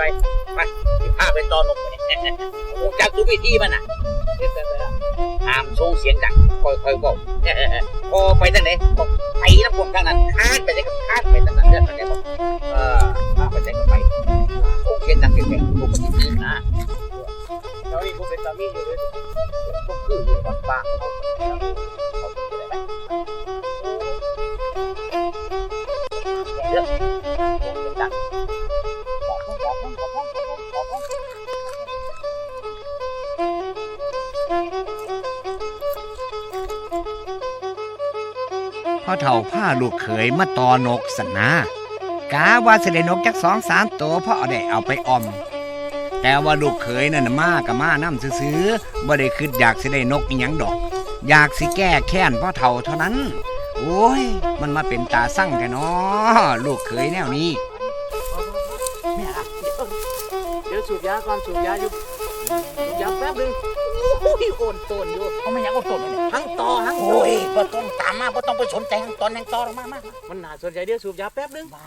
จอยไปที่พาไปตอนนกไปเนี่ยโอ้จากดูวิธีมันอะเฮ็ดแบบไหนล่ะห้ามส่งเสียงดังค่อยๆบอกพอไปทางไหนบอกไปน้ำพวกทางนั้นข้านไปได้กับข้านไปทางนั้นเรื่องอะไรบอกเออพาไปได้กับไปส่งเสียงดังแข็งๆปกตินะแล้วนี่กูเป็นสามีอยู่เลยก็คืออยู่วัดบ้างเขาเขาเป็นอะไรไหมเรื่อง เฒ่าผ้าลูกเขยมาตอนกสนากาว่าสิได้นกจักสองสามตัวพ่อได้เอาไปออม แต่ว่าลูกเขยนั่นน่ะมากับมาน้ำซื้อๆบ่ได้คิดอยากสิได้นกอีหยังดอก อยากสิแก้แค้นพ่อเฒ่าเท่านั้น โอ้ย มันมาเป็นตาสั่งแท้เนาะลูกเขยแนวนี้เดี๋ยวสูบยาก่อนสูบยาอยู่ยาแป๊บนึง อ้ยโอนโตนอยู่เขาไม่อยากโอนโตนเลยเนี่ยทั้งต่อทั้งโอ้ยบ่ต้องตามมาบ่ต้องไปสนใจทางตอนทางตอหรอกมามามามันน่าสนใจเดี๋ยวสูบยาแป๊บนึงมา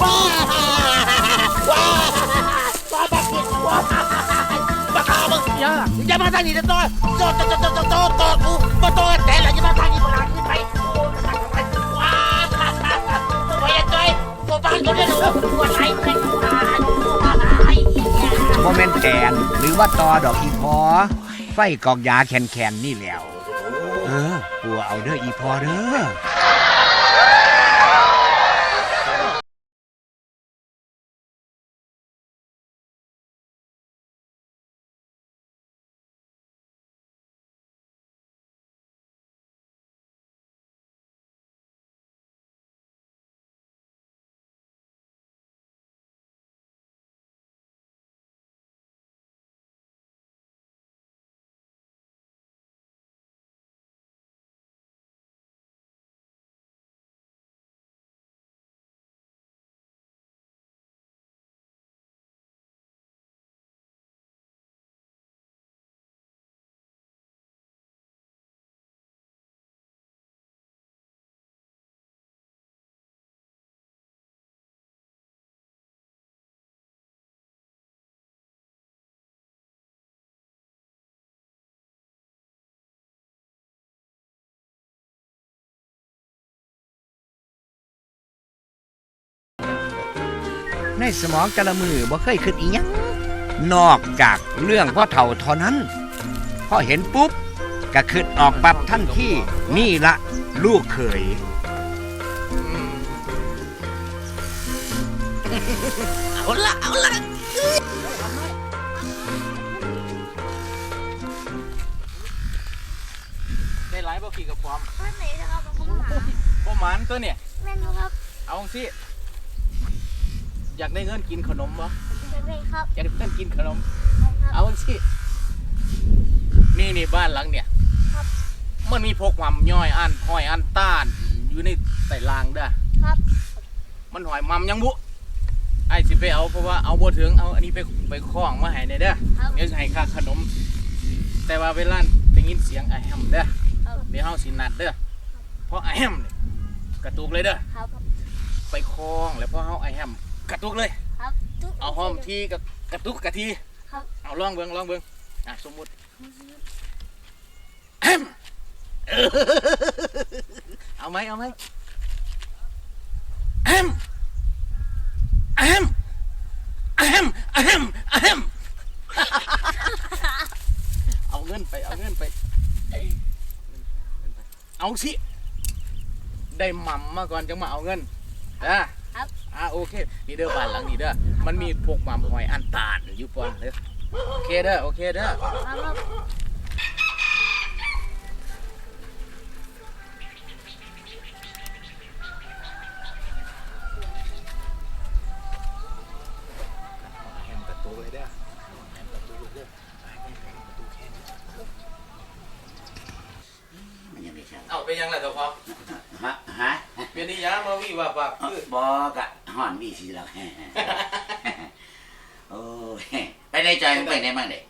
ว้าว้ ข้ามึงยาอย่ามาทางนี้นะตัวโตโตโตโตโตโตกูมาโตแต่ละอย่ามาทางนี้มาทางนี้ไปว้าไปยังไงตัวบ้านเขาเนี่ยหนูตัวไหนเป็นตัวไหนโมเมนแทนหรือว่าตอดอกอีพอ ไฟกอกยาแคนๆนี่แหล้ว เออปัวเอาเด้ออีพอเด้อ ในสมองแต่ละมือบ่เคยคิดอีหยังนอกจากเรื่องพ่อเฒ่าเท่านั้นพอเห็นปุ๊บก็คิดออกปับทันทีนี่ละลูกเขยเอาละเอาละได้หลายบ่ขี่กับความข้อไหนนะครับผมหาประมาณตัวเนี่ยแม่นบ่ครับ เอาสิ อยากได้เงินกินขนมบ่เป็นไงครับอยากได้เงินกินขนม ครับเอาสินี่นี่บ้านหลังเนี่ยครับ มันมีพกความย่อยอันห้อยอันต้าน อยู่ในใต้รางเด้อครับมันหอยมัมยังบุไอ้สิไปเอาเพราะว่าเอาบ่ถึงเอาอันนี้ไปไปคล้องมาให้ในเด้อครับเดี๋ยวสิให้ค่าขนม แต่ว่าเวลาได้ยินเสียงไอ้แฮมเด้อครับเดี๋ยวเฮาสินัดเด้อเพราะไอ้แฮมนี่กระตุกเลยเด้อ ครับไปคล้องแล้วพอเฮาไอ้แฮม กระตุกเลย ครับทุกเอาหอมทีกับกระตุกกะทีครับเอาลองเบิ่งลองเบิ่งอะสมมุติแฮมเออเอาไหมเอาไหมแฮมแฮมแฮมแฮมแฮมเอาเงินไปเอาเงินไป เอาสิได้หม่ำมาก่อนจังมาเอาเงินนะครับ อ่าโอเค นี่เด้อบ้านหลังนี้เด้อ มันมีพวกหม่ำหอยอันตานอยู่ปอนเด้อโอเคเด้อ โอเคเด้อ แฮมประตูเลยเด้อแฮมประตูเลยเด้อแฮมประตูแค่นี้มันยังไม่ใช่เอาไปยังล่ะเจ้าพ่อฮะฮะเปลี่ยนนี่ยามาวิว่าปากคือบอกอะ ห่อนวีสิแล้วโอ้ยไปในใจมึงไปไหนบ้างเด็ก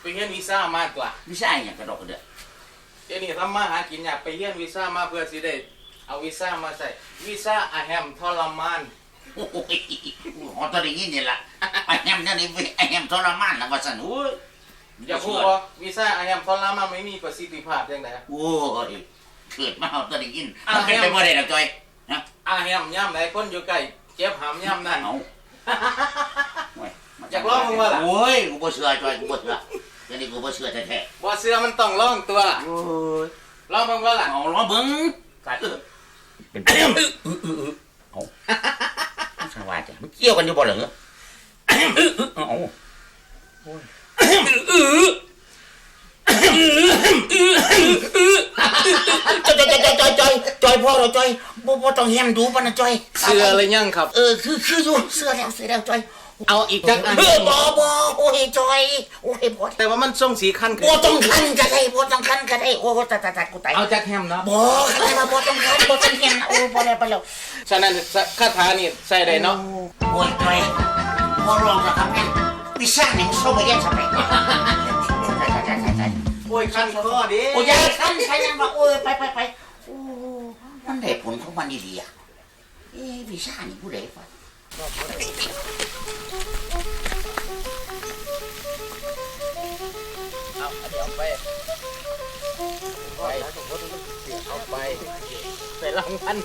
ไปเรียนวีซ่ามากกว่าไม่ใช่อย่างกระดกกระเดือกเดี๋ยวนี้ทำมาหากินอยากไปเรียนวีซ่ามาเพื่อสิได้เอาวีซ่ามาใส่วีซ่าอาแฮมทรมานโอ้ยอ๋อตอนนี้นี่แหละไอ้แฮมนั่นนี่ไอ้แฮมทรมานนะว่าสันโอ้ยอย่าพูดว่าวีซ่าอาแฮมทรมานไม่มีประสิทธิภาพยังไงโอ้ยเกิดมาเอาตอนนี้ยินมันเป็นไปบ่ได้ดอกจอย นะอาแฮมย่ำไหนคนอยู่ใกล้เจ็บหามย่ำนั่น เอาโอ้ยอยากลองมึงว่าล่ะ โอ้ยกูบ่เชื่อจอยกูบ่เชื่อเดี๋ยวนี้กูบ่เชื่อแท้บ่เสื้อมันต้องล่องตัวๆโอ้ยลองเบิ่งว่าล่ะเอาล้อเบิ้งกัดเป็นไปได้เอาสังวาจ้ะมันเกี่ยวกันอยู่บ่เหรอเอา จอยจอยจอยจอยจอยจอยพ่อเราจอยบ่บ่ต้องแฮมดูปะนะจอยเสื้ออะไรยังครับ เออคือคืออยู่เสื้อแล้วเสื้อแล้วจอยเอาอีกจักอันเออบ่บ่โอ้ยจอยโอ้ยบ่แต่ว่ามันส่งสีคันขึ้บ่ต้องคันก็ได้บ่ต้องคันก็ได้โอ้ตายตายตากูตายเอาจักแฮมเนาะบ่คันมาบ่ต้องคันบ่ต้องแฮมนะโอ้บ่แล้วบ่แล้วฉะนั้นคาถานี่ใส่ได้เนาะโอ้ยจอยพอลองจะทำงั้นวิชาหนึ่งเข้าไปเรียนสมัย โอ้ยคันคอดิโอ้ยายคันใครยังบอกโอ้ยไปไปไปโอ้มันได้ผลของมันดีๆอะเอ้วิชานี่ผู้ใดฟังเอาเดี๋ยวไปไปเอาไปใส่รางวัล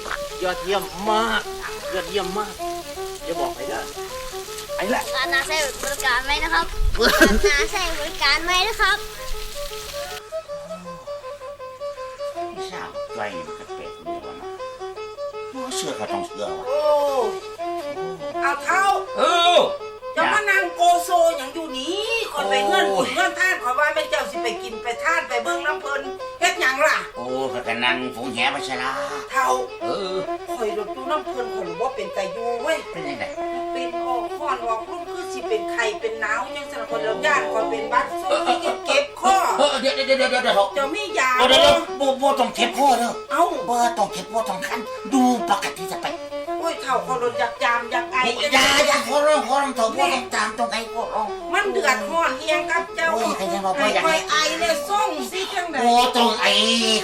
ยอดเยี่ยมมาก ยอดเยี่ยมมากอย่าบอกใครเด้อไอ้แหละร้านนาใช้บริการไหมนะครับร้านนาใช้บริการไหมนะครับ ชาจอยนี่มันก็แปลกดีว่านะโอ้เชื่อก็ต้องเชื่อว่ะโอ้เอาเท้าเออจะมานั่งโกโซอย่างอยู่นี้คนไปเงื่อนบุญเงื่อนท่านขอยว่าแม่เจ้าสิไปกินไปท่านไปเบิ่งน้ำเพลินเฮ็ ดหยังล่ะ โอ้ก็กนั่งฝงแหไปชะลาเท้าเออ คอยรถดูน้ำเพลินคนว่าเป็นตายูเว้ย เป็นยังไงเป็นออกข้อนออกรุ่นคือสิเป็นไข่เป็นหนาวยังสารคนเราย่านคอยเป็นบัดโซ่ที่จะเก็บข้อเออเดี๋ยวเดี๋ยวเดี๋ยวเดี๋ยวเดี๋ยวจะมียาเดี๋ยวเดี๋ยวเดี๋ยวบ่บ่ต้องเก็บพ่อเด้อ เอ้าบ่ต้องเก็บพ่อต้องคันดูปกติจะไปโอ้ ยเท้าคนรถอยากยามอยากไอไอ้ยาอยาขอร้องขอร้องเถอะพ่อต้องตามต้องไอ้ขอร้องมันเดือดร้อนเอียงกับเจ้าโอ้ยใครจะบอกว่าอยากคให้อยไอเนี่ยส่งสิจังไดบ่ต้องไอ้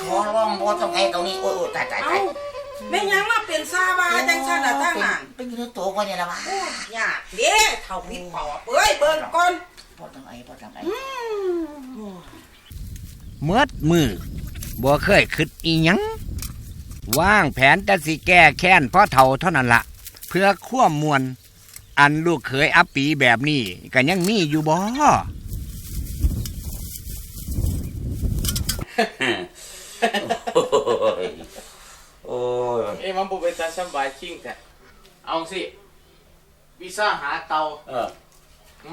ขอร้องบ่ต้องไอ้ตรงนี้โอ้ยโอ้ยตายตายเอ้าตายแม่ยังมาเป็นซาบาจังซั่นน่ะทั้งนั้นเป็นอยู่ในตัวก็เนี่ยละวะโอ้ยยากเด้เท่าพี่ปอบเอ้ยเบิ่งก่อนบ่ต้องไอ้บ่ต้องไอ้เมื่อมือบ่เคยคิดอีหยัง ว่างแผนแต่สิแก้แค้นพ่อเฒ่าเท่านั้นละเพื่อควมมวลอันลูกเคยอัปปีแบบนี้ก็ยังมีอยู่บ่ โอ้ยโอ้ยเอ้ยมันบุเป็นตาสบายชิงแต่เอาสิวีซ่าหาเตาเออ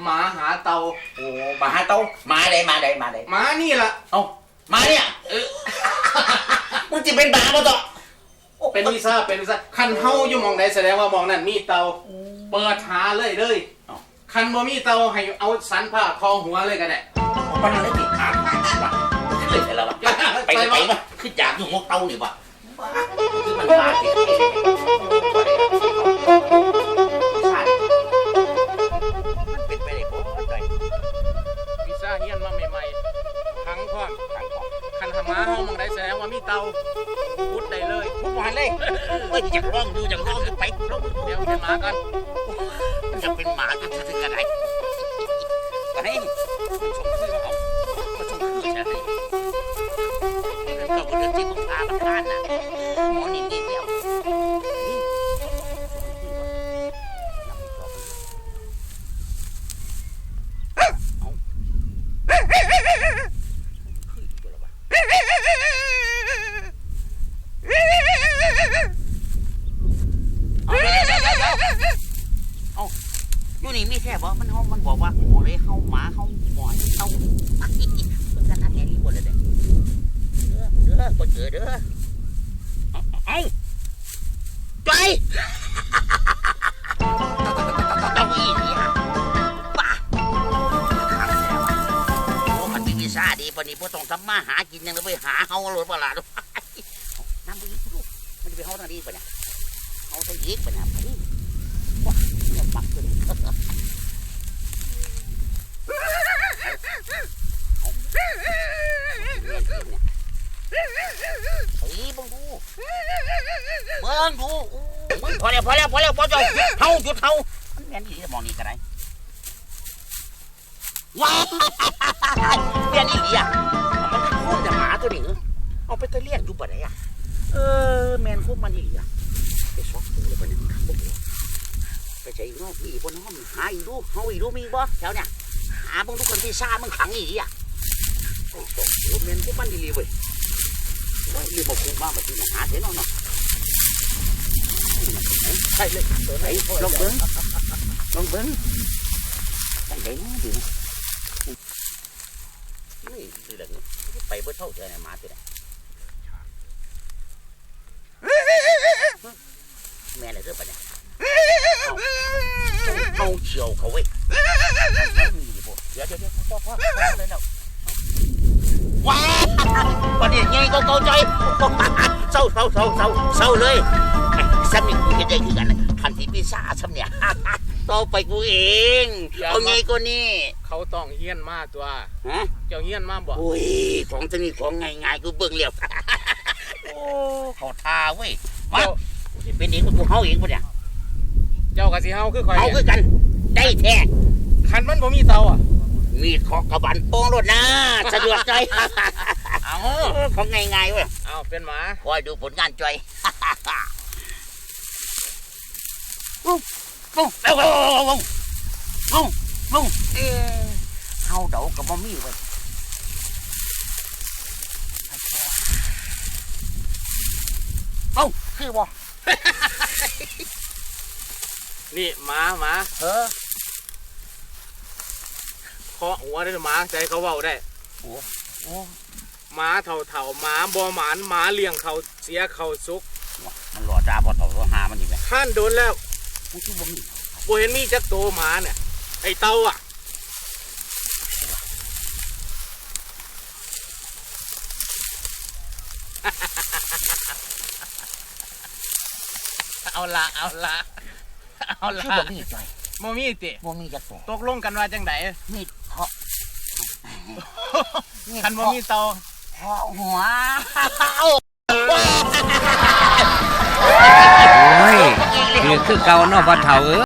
หมาหาเตาโอ้มาหาเต้ามาได้มาได้มาได้หมานี่ล่ะ เอ้ามาเนี่ยเออ มึงจะเป็นบ้าบ่ต่อ เป็นวีซ่าเป็นวีซ่าคันเฮาอยู่หมองใดแสดงว่าหมองนั้นมีเตาเปิดหาเลยเลยคันบ่มีเตาให้เอาสันผ้าคอหัวเลยก็ได้มันอะไรติดอ่างวะขึ้นเลยแล้ววะไปไปไปวะขึ้นอยากอยู่หัวเต้านี่วะคือมันมาติมั อยากลองดูอยากลองดูไปร้องดูเดี๋ยวเป็นหมากันมันจะเป็นหมาจะถึงกันไหนไปมันชมคือเอามันชมคือใช่ไหมก็เรื่องที่มึงพามันทานน่ะหมอนี่นี่เดียว อยู่นี่มีแค่บอกมันเฮามันบอกว่าโอ้เลยเฮาหมาเฮาหมอนเฮาเพิ่นกันนั่นแหละนี่บ่เลยเด้อเด้อเด้อบ่เจอเด้อเอาเอาไปเอาอีนี่ฮะป้าขาดแล้วอะโอ้มันมีวีซ่าดีปานนี้บ่ต้องทำมาหากินยังเลยไปหาเฮาเลยบ่ล่ะลูกน้ำบ่มีลูกมันจะไปเขาทางนี้ปะเนี่ยเขาทางยีกปะเนี่ยไปว้าเนี่ยปักขึ้นเอาเนี่ยกินเนี่ย เฮ้ยเบิ่งดูเบิ่งดูอู้มึงพอแล้วพอแล้วพอแล้วพอแล้วเฮาหยุดเฮามันแม่นอีหลีมองนี่ก็ได้ว้าวแม่นอีหลีอะมันเป็นแต่หมาตัวนี้เอาไปตะเลียนดูบ่ได้อะเออแม่นคู่มันอีหลีอะไปสอบดูเลยบ่นี่ยครับไปใจอีกเนอกมีอีบ่เน้องหาอีดูเฮาอีดูมีบ่แถวเนี่ยหาเบิ่งดูคนที่ซ่ามึงขังอีหลีอะโอ้โหแม่นคู่มันอีหลีเว้ย โอ้ยลืมบอกคู่มาแบบนี้นะหาเสียเนาะเนาะใช่เลยตัวไหนลองเบิ้งลองเบิ้งตั้ วไหนแม่อะไรเรื่องปะเนี่ยเอาเฉียวเขาเว้ยเดี๋ยวเดี๋ยวเดี๋ยวพ่อพ่อพ่อเลยแล้วว้าวประเดี๋ยวไงก็เกาใจเศร้าเศร้าเศร้าเศร้าเศร้าเลยซ้ำนี่กูเห็นได้คือกันทันทีพิซซ่าซ้ำเนี่ยต่อไปกูเองอย่าเอามาไงก็นี่เขาต้องเฮี้ยนมาตัวฮะเจ้าเฮี้ยนมาบ่โอ้ยของตัวนี้ของง่ายๆกูเบิ่งเรียวโอ้เขาทาเว้ยมาเจ้ากูสิเป็นเองกูเฮาเองปะเนี่ยเจ้ากับสิเฮาคือข่อยเอาเนี่ยคือกัน ได้แท้คันมันบ่มีเตาอะ มีดขอกระบันโป้งรถนะสะดวกใจเอาของง่ายๆเว้ยเอาเป็นหมาคอยดูผลงานจอยปุ้งปุ้งปุ้งปุ้งปุ้งปุ้งเอ้เฮาเดากับบ่มีเว้ยเอ้าคือบ่นี่หมาหมาเออ เคาะหัวได้หมาใจเขาเว้าได้โอ้หมาเถ่าเถ่าๆหมาบ่หมานหมาเลี้ยงเขาเสียเขาสุก มันหลอดดาพอต่อหามันนี่แหละข้านโดนแล้วมันคือบ่มีบ่เห็นมีจักโตหมาเนี่ยไอ้เตาอะเอาละเอาละเอาคือละบ่มีจอยบ่มีติบ่มีจักตัวตกลงกันว่าจังไดมีดเคาะคันบ่มีเตาเคาะหัวโอ้ยคือคือเก่าเนาะพ่อเฒ่าเอ้ย